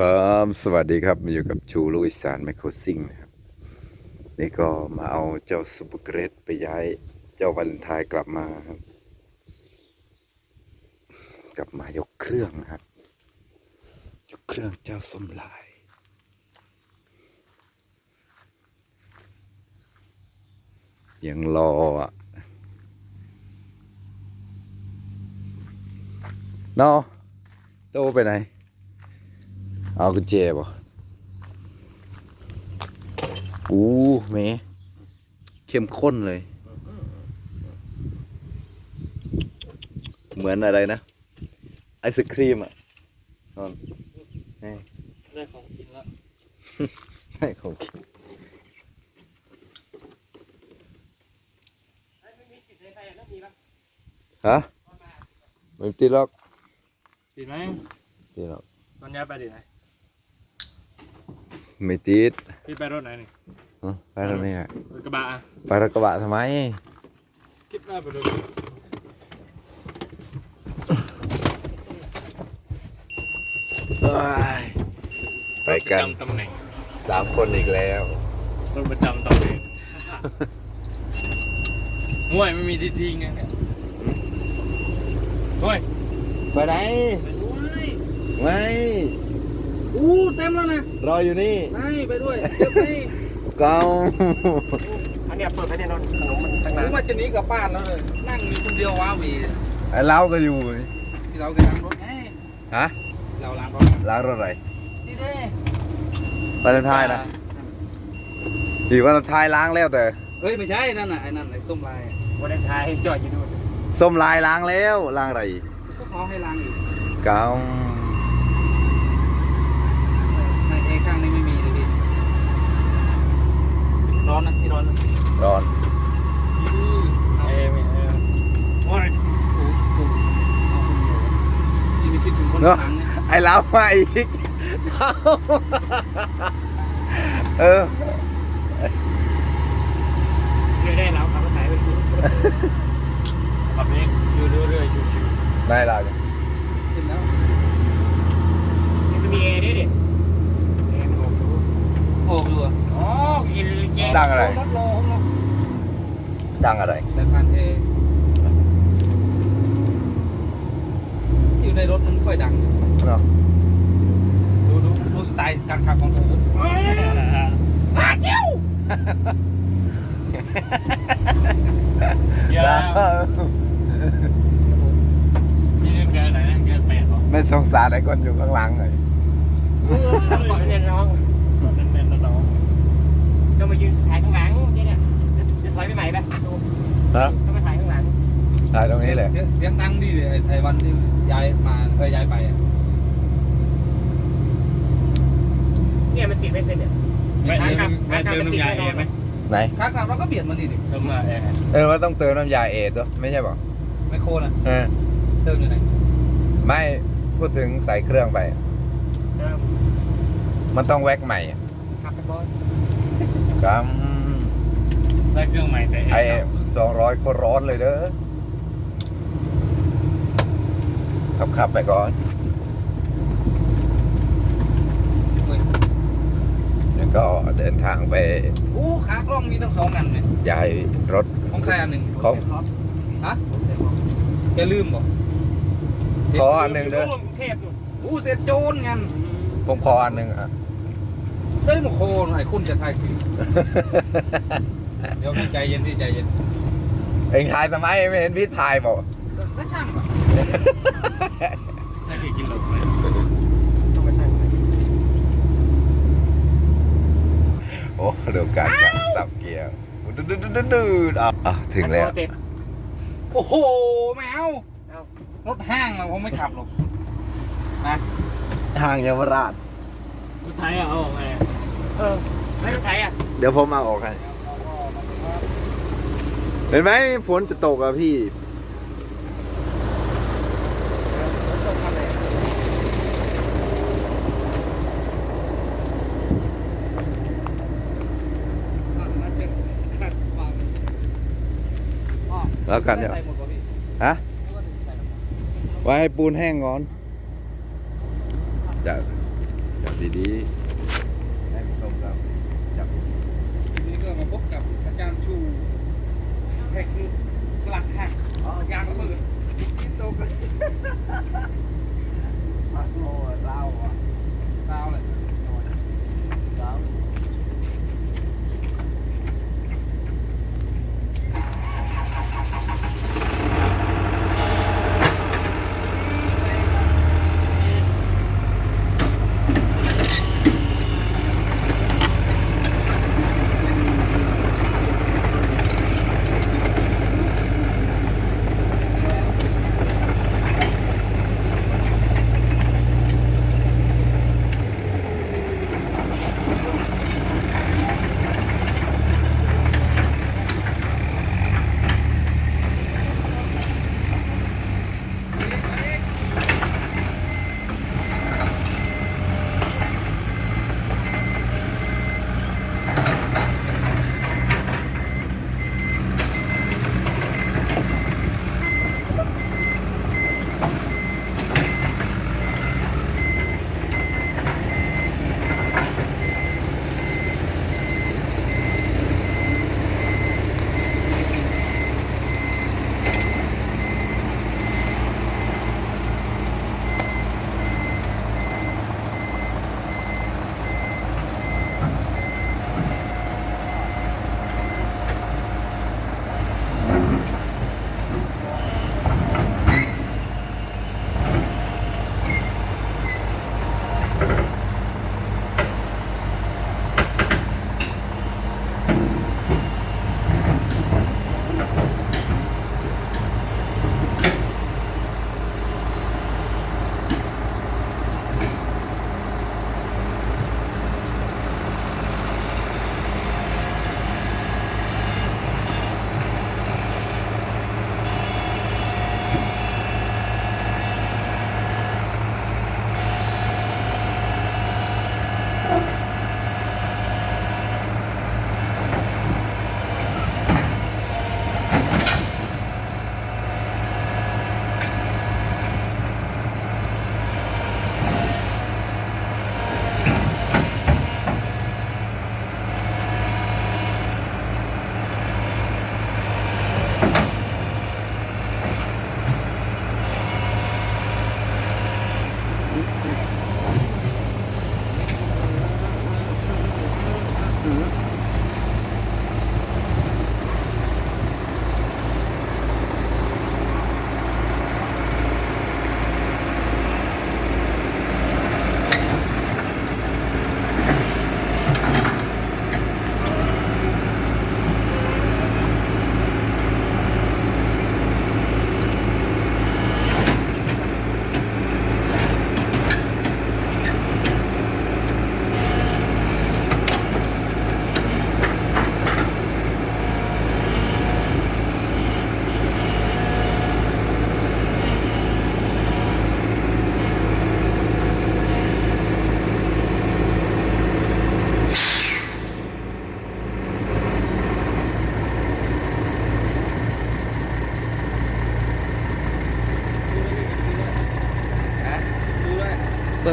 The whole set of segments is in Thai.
ครับสวัสดีครับมาอยู่กับชูลุยสานไมโครซิงนะครับ นี่ก็มาเอาเจ้าซูเปร์เกรดไปย้ายเจ้าวาเลนไทน์กลับมาครับ กลับมายกเครื่องนะครับ ยกเครื่องเจ้าส้มลาย ยังรออะนอโตไปไหน เอากุญแจบ่อู้เมเข้มข้นเลย เหมือนอะไรนะ ไอศครีมอะนอนนี่ได้ของกินแล้วให้ของกินไม่มีติดในไฟแล้วมีปะฮะไม่ติดหรอกติดไหมติดหรอกตอนย้ายไปดิไหน ไม่ติดพี่ไปรถไหนนี่ฮะไปแล้วเนี่ยรถกระบะอะไปรถกระบะทำไม คิดว่าไปรถเอ้ยไปกันประจำตำแหน่งสามคนอีกแล้วรถประจำตำแหน่งห่วยไม่มีที่ทิ้งไงเนี่ยห่วยไปไหนไปด้วยไม่ อู้เต็มแล้วนะรออยู่นี่ไปไปด้วยเดี๋ยวไปเก้าอันเนี้ยเปิดให้ได้นอนขนมมันตั้งผนานมว่าจะหนีกลับบ้านแล้วเลยนั่งมีคนเดียวว้าหวีไอ้เล้าก็อยู่ที่เราไปล้างรถไงฮะเราล้างรถล้างรถอะไรนี่เด้วาเลนไทน์นะอีวาเลนไทน์ล้างแล้วแต่เฮ้ยไม่ใช่นั่นน่ะไอ้นั่นไอ้ส้มลายวันเลนไทายจอดอยู่ดูส้มลายล้างแล้วล้างอะไรก็เขาให้ล้างอีกเก้า ในไอ้ข้างนี้ไม่มีเลยพี่ ร้อนนะพี่ร้อนนะร้อนเอ้ยไม่เออโอ้ยโอ้โหเอาคนเดียวนี่ไม่คิดถึงคนเนาะข้างหลังเนี่ยไอ้เล้ามาอีกเก้าเออ เรื่อยได้แล้วขับรถไถไปดูขับเองชิวเรื่อยๆชิวได้แล้วขึ้นแล้วๆนี่จะมีเอด้วยดิเอมันออกดู โอ้ดูอะ อ๋อเอเอ ดังอะไร รถโลของเราดังอะไร สายพันธุ์เออยู่ในรถมันค่อยดังอยู่เนาะดูดูดูสไตล์การขับของเธอมาเจ้าเดี๋ยวนี่เรื่องเกินไหนนะเกินแปดหรอไม่สงสารไอ้คนอยู่ข้างหลังเลยก่อนเรียนน้องก่อนเรียนเรียนน้อง ก็มายืนถ่ายข้างหลังเจ๊เนี่ยจะถอยไปใหม่ปะฮะก็มาถ่ายข้างหลังถ่ายตรงนี้เลยเสียงเสียงดังดีเลยไอ้ไอ้วันที่ย้ายมาเออย้ายไปอะเนี่ยมันติดไม่เสร็จเนี่ยถ่ายกลับถ่ายกลับมันติดแน่นอนไหมไหนขากลับเราก็เบียดมันดิดิเติมมาเออเออมันต้องเติมน้ำยาเอทด้วยไม่ใช่ป่ะไมโครน่ะเออเติมอยู่ไหนไม่พูดถึงใส่เครื่องไปเติมมันต้องแว็กใหม่อะขับไปบอล ครับได้เครื่องใหม่แต่ไอ้สองร้อยคนร้อนเลยเด้อขับขับไปก่อนเฮ้ยแล้วก็เดินทางไปอู้ขากล้องมีตั้งสองอันเลยย้ายรถ ของใครอันหนึ่งของ ฮะแกลืมบ่ขออันหนึ่งเด้อเทพนู่นอู้เสร็จโจรงันผมขออันหนึ่งอะ เฮ้ยโมโคไอ้คุณจะทายคือเดี๋ยวพี่ใจเย็นพี่ใจเย็นเองถ่ายทำไมไม่เห็นพี่ถ่ายบอกก็ก็ช่างว่ะได้เคยกินหรอกเลยต้องไปตั้งโอ้เดี๋ยวการกันสับเกียร์ดืดดืดดืดดืดอะอะถึงแล้วเต็มโอ้โหแมวเอารถห้างอะผมไม่ขับหรอกนะทางเยาวราชรถไทยอะเอาออกไง เออไม่รถไทยอะเดี๋ยวผมเอาออกให้เห็นไหมฝนจะตกอะพี่ แล้วกันเนี่ยใส่หมดป่ะพี่ฮะว่าจะใส่น้ำมันไว้ให้ปูนแห้งก่อนจะจับดีๆ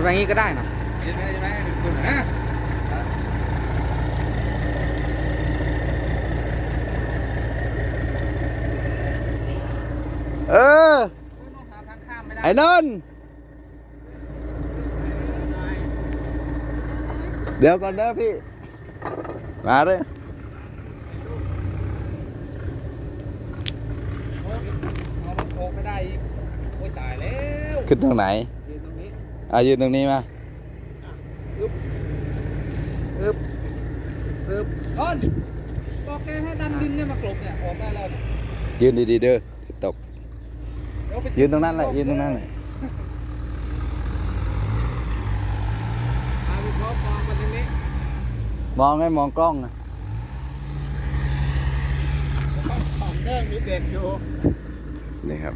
เปิดไปงี้ก็ได้นะเห็นไหมเห็นไหมดูนะเออหาทางข้ามไม่ได้ไอ้นนท์เดี๋ยวก่อนนะพี่ มาเลยเอารถโคกไม่ได้อีกโอ้ยตายแล้ว ขึ้นตรงไหนยืนตรงนี้ อะยืนตรงนี้มาอึ๊บอึ๊บอึ๊บต้นบอกแกให้ดันดินเนี่ยมากลบเนี่ยออกได้แล้วเนี่ยยืนดีๆเด้อเดี๋ยวตกเดี๋ยวไปยืนตรงนั้นแหละ ยืนตรงนั้นแหละเอาไปพร้อมมองมาตรงนี้มองให้มองกล้องนะของเด้งมีเด็กอยู่นี่ครับ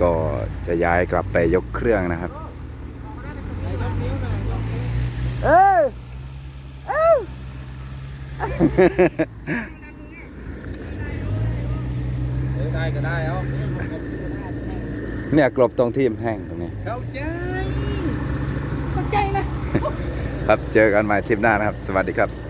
ก็จะย้ายกลับไปยกเครื่องนะครับ ไหนยกนิ้วหน่อยยกนิ้ว เอ้ย เออ ได้ก็ได้เอาเนี่ยกลบตรงที่มันแห้งตรงนี้เข้าใจเข้าใจนะครับเจอกันใหม่ทริปหน้านะครับ สวัสดีครับไม่ไม่ไม่ไม่